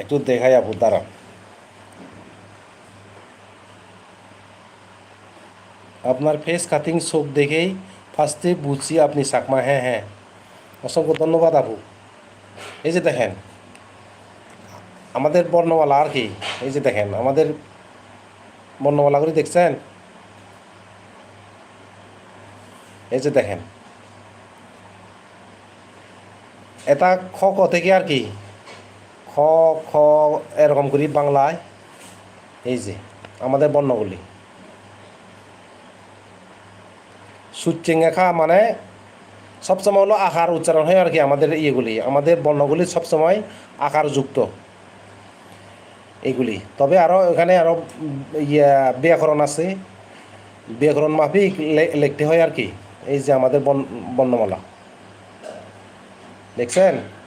একটু দেখাই আপু দাঁড়া আপনার ফেস কাটিং চোখ দেখেই ফার্স্টে বুঝছি আপনি চাকমা হ্যাঁ হ্যাঁ। অসংখ্য ধন্যবাদ আপু। এই যে দেখেন, আমাদের বর্ণমালা আর কি, এই যে দেখেন, আমাদের বর্ণমালাগুলি দেখছেন? এই যে দেখেন, এটা খ ক থেকে আর কি খ এরকম করি বাংলায়। এই যে, আমাদের বর্ণগুলি। সুচ্চেঙ্গাখা মানে সবসময় হলো আকার উচ্চারণ হয় আর কি আমাদের ইয়েগুলি। আমাদের বর্ণগুলি সবসময় আকারযুক্ত। এইগুলি। তবে আরও এখানে আরও ইয়া, ব্যাকরণ আছে। ব্যাকরণ মাফিক লিখতে হয় আর কি। এই যে আমাদের বর্ণ- বর্ণমালা। দেখছেন?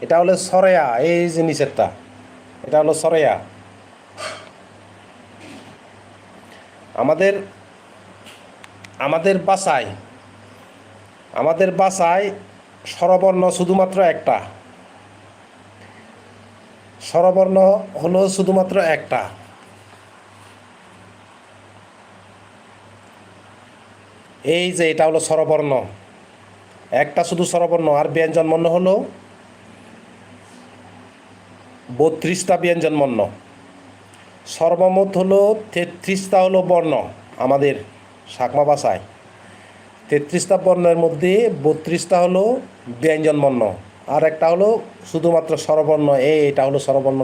এটা হলো সরেয়া, এই যে নিচেরটা। এটা হলো সরেয়া। আমাদের আমাদের বাসায় আমাদের বাসায় স্বরবর্ণ শুধুমাত্র একটা। স্বরবর্ণ হলো শুধুমাত্র একটা। এই যে এটা হলো স্বরবর্ণ। একটা শুধু স্বরবর্ণ। আর ব্যঞ্জন ব্যঞ্জনবর্ণ হলো বত্রিশটা ব্যঞ্জন বর্ণ। সর্বমোট হলো তেত্রিশটা হলো বর্ণ আমাদের সাকমা ভাষায়। তেত্রিশটা বর্ণের মধ্যে বত্রিশটা হলো ব্যঞ্জন বর্ণ। আর একটা হলো শুধুমাত্র স্বরবর্ণ এই এটা হলো স্বরবর্ণ।